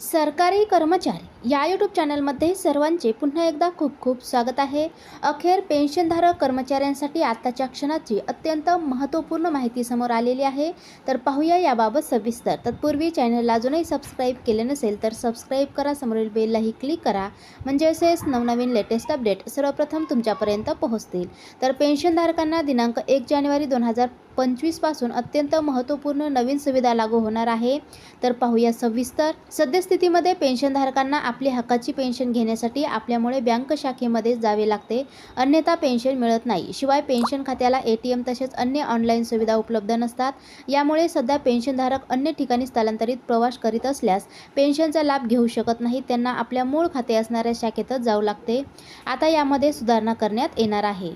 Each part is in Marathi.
सरकारी कर्मचारी. या यूट्यूब चॅनलमध्ये सर्वांचे पुन्हा एकदा खूप खूप स्वागत आहे. अखेर पेन्शनधारक कर्मचाऱ्यांसाठी आत्ताच्या क्षणाची अत्यंत महत्त्वपूर्ण माहिती समोर आलेली आहे. तर पाहूया याबाबत सविस्तर. तत्पूर्वी चॅनलला अजूनही सबस्क्राईब केले नसेल तर सबस्क्राईब करा. समोरील बेललाही क्लिक करा. म्हणजे असेच नवनवीन लेटेस्ट अपडेट सर्वप्रथम तुमच्यापर्यंत पोहोचतील. तर पेन्शनधारकांना दिनांक एक जानेवारी दोन हजार पंचवीसपासून अत्यंत महत्त्वपूर्ण नवीन सुविधा लागू होणार आहे. तर पाहूया सविस्तर. सद्यस्थितीमध्ये पेन्शनधारकांना आपली हक्काची पेन्शन घेण्यासाठी आपल्यामुळे बँक शाखेमध्ये जावे लागते. अन्यथा पेन्शन मिळत नाही. शिवाय पेन्शन खात्याला ए टी एम तसेच अन्य ऑनलाईन सुविधा उपलब्ध नसतात. यामुळे सध्या पेन्शनधारक अन्य ठिकाणी स्थलांतरित प्रवास करीत असल्यास पेन्शनचा लाभ घेऊ शकत नाही त्यांना आपल्या मूळ खाते असणाऱ्या शाखेतच जाऊ लागते. आता यामध्ये सुधारणा करण्यात येणार आहे.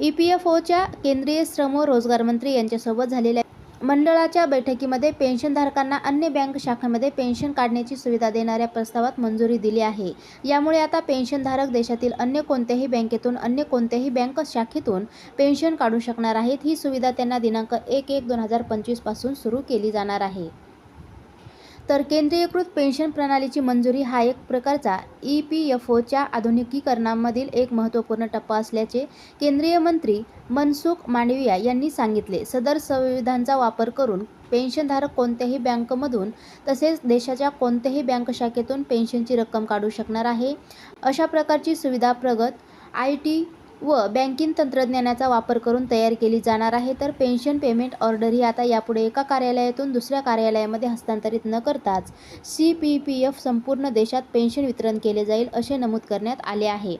ई पी एफ ओच्या केंद्रीय श्रम व रोजगार मंत्री यांच्यासोबत झालेल्या मंडळाच्या बैठकीमध्ये पेन्शनधारकांना अन्य बँक शाखांमध्ये पेन्शन काढण्याची सुविधा देणाऱ्या प्रस्तावात मंजुरी दिली आहे. यामुळे आता पेन्शनधारक देशातील अन्य कोणत्याही बँकेतून अन्य कोणत्याही बँक शाखेतून पेन्शन काढू शकणार आहेत. ही सुविधा त्यांना दिनांक एक एक दोन हजार पंचवीसपासून सुरू केली जाणार आहे. तर केंद्रीयकृत पेन्शन प्रणालीची मंजुरी हा एक प्रकारचा ई पी एफ ओच्या आधुनिकीकरणामधील एक महत्त्वपूर्ण टप्पा असल्याचे केंद्रीय मंत्री मनसुख मांडविया यांनी सांगितले. सदर संविधांचा वापर करून पेन्शनधारक कोणत्याही बँकमधून तसेच देशाच्या कोणत्याही बँक शाखेतून पेन्शनची रक्कम काढू शकणार आहे. अशा प्रकारची सुविधा प्रगत आय टी व बँकिंग तंत्रज्ञानाचा वापर करून तयार केली जाणार आहे तर पेन्शन पेमेंट ऑर्डर ही आता यापुढे एका कार्यालयातून दुसऱ्या कार्यालयामध्ये हस्तांतरित न करताच सी पी पी एफ संपूर्ण देशात पेन्शन वितरण केले जाईल असे नमूद करण्यात आले आहे.